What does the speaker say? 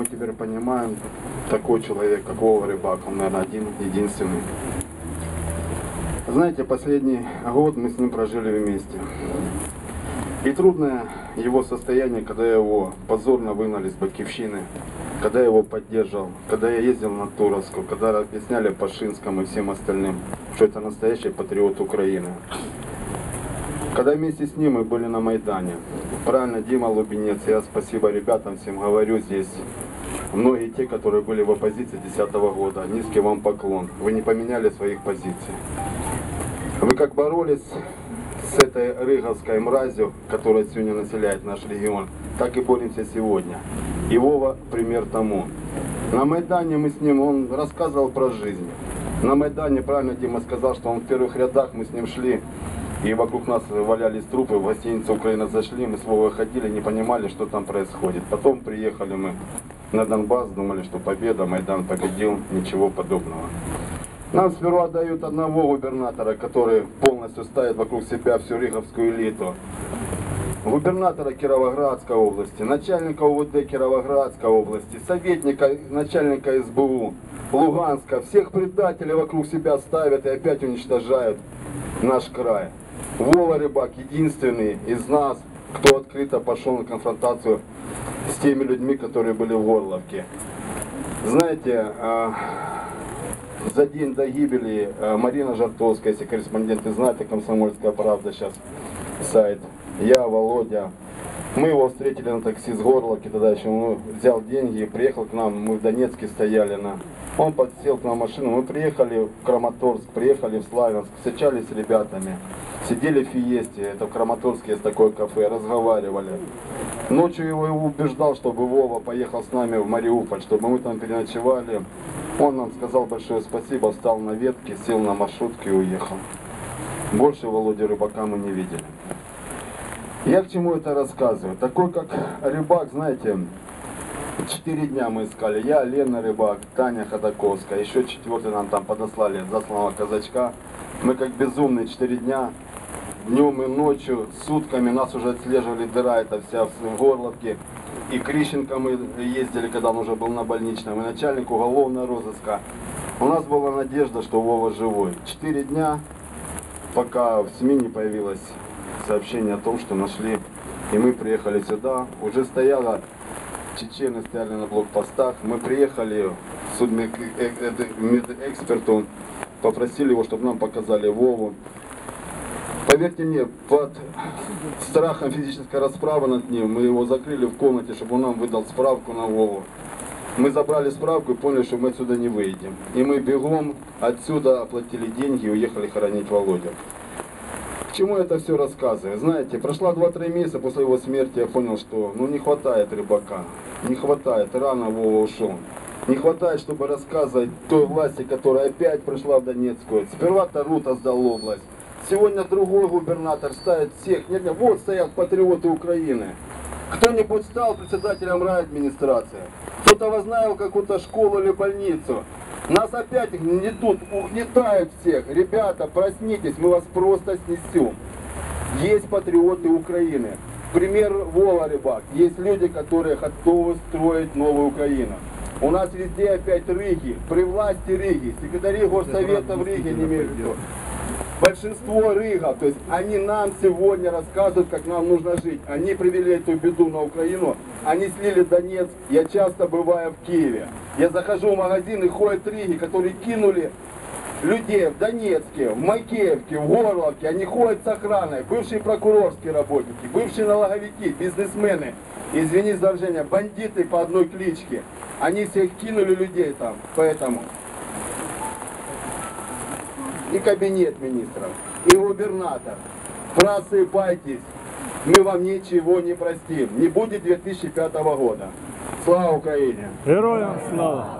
мы теперь понимаем, такой человек, как Вова Рыбак, он, наверное, один, единственный. Знаете, последний год мы с ним прожили вместе. И трудное его состояние, когда его позорно выгнали с Бакивщины, когда я его поддерживал, когда я ездил на Туровскую, когда объясняли Пашинскому и всем остальным, что это настоящий патриот Украины. Когда вместе с ним мы были на Майдане. Правильно, Дима Лубенец, я спасибо ребятам всем говорю здесь. Многие те, которые были в оппозиции 2010 года, низкий вам поклон. Вы не поменяли своих позиций. Вы как боролись с этой рыговской мразью, которая сегодня населяет наш регион, так и боремся сегодня. И Вова пример тому. На Майдане мы с ним, он рассказывал про жизнь. На Майдане, правильно Дима сказал, что он в первых рядах, мы с ним шли, и вокруг нас валялись трупы, в гостиницу Украина зашли, мы с Вовой ходили, не понимали, что там происходит. Потом приехали мы на Донбасс, думали, что победа, Майдан победил, ничего подобного. Нам сперва дают одного губернатора, который полностью ставит вокруг себя всю Рыговскую элиту. Губернатора Кировоградской области, начальника УВД Кировоградской области, советника, начальника СБУ Луганска. Всех предателей вокруг себя ставят и опять уничтожают наш край. Вова Рыбак единственный из нас, кто открыто пошел на конфронтацию с теми людьми, которые были в Горловке. Знаете, а, за день до гибели а, Марина Жартовская, если корреспонденты знают, и Комсомольская правда сейчас сайт, я, Володя, мы его встретили на такси с Горловки, тогда еще он взял деньги, приехал к нам, мы в Донецке стояли на... Он подсел к нам в машину, мы приехали в Краматорск, приехали в Славянск, встречались с ребятами, сидели в Фиесте, это в Краматорске есть такое кафе, разговаривали. Ночью его убеждал, чтобы Вова поехал с нами в Мариуполь, чтобы мы там переночевали. Он нам сказал большое спасибо, встал на ветке, сел на маршрутку и уехал. Больше Володи Рыбака мы не видели. Я к чему это рассказываю? Такой как рыбак, знаете, четыре дня мы искали. Я, Лена Рыбак, Таня Ходаковская, еще четвертый нам там подослали засланного казачка. Мы как безумные четыре дня, днем и ночью, сутками нас уже отслеживали дыра эта вся в Горловке. И Крищенко мы ездили, когда он уже был на больничном, и начальник уголовного розыска. У нас была надежда, что Вова живой. Четыре дня, пока в СМИ не появилось сообщение о том, что нашли. И мы приехали сюда. Уже стояла, чечены стояли на блокпостах. Мы приехали судмедэксперту, попросили его, чтобы нам показали Вову. Поверьте мне, под страхом физической расправы над ним, мы его закрыли в комнате, чтобы он нам выдал справку на Вову. Мы забрали справку и поняли, что мы отсюда не выйдем. И мы бегом отсюда оплатили деньги и уехали хоронить Володю. К чему это все рассказываю? Знаете, прошло 2-3 месяца после его смерти, я понял, что ну не хватает рыбака, не хватает, рано Вова ушел. Не хватает, чтобы рассказывать той власти, которая опять пришла в Донецкую. Сперва Тарута сдал область. Сегодня другой губернатор ставит всех. Нет, нет, вот стоят патриоты Украины. Кто-нибудь стал председателем райадминистрации? Кто-то возглавил какую-то школу или больницу? Нас опять не тут угнетают всех. Ребята, проснитесь, мы вас просто снесем. Есть патриоты Украины. Пример Вова Рыбак. Есть люди, которые готовы строить новую Украину. У нас везде опять Рыги, при власти Риги, секретари горсовета в Риге не имеют. Большинство рыгов, то есть они нам сегодня рассказывают, как нам нужно жить. Они привели эту беду на Украину, они слили Донецк. Я часто бываю в Киеве. Я захожу в магазин и ходят риги, которые кинули людей в Донецке, в Макеевке, в Горловке. Они ходят с охраной, бывшие прокурорские работники, бывшие налоговики, бизнесмены. Извини за выражение, бандиты по одной кличке. Они всех кинули людей там, поэтому и кабинет министров, и губернатор. Просыпайтесь, мы вам ничего не простим. Не будет 2005 года. Слава Украине! Героям слава!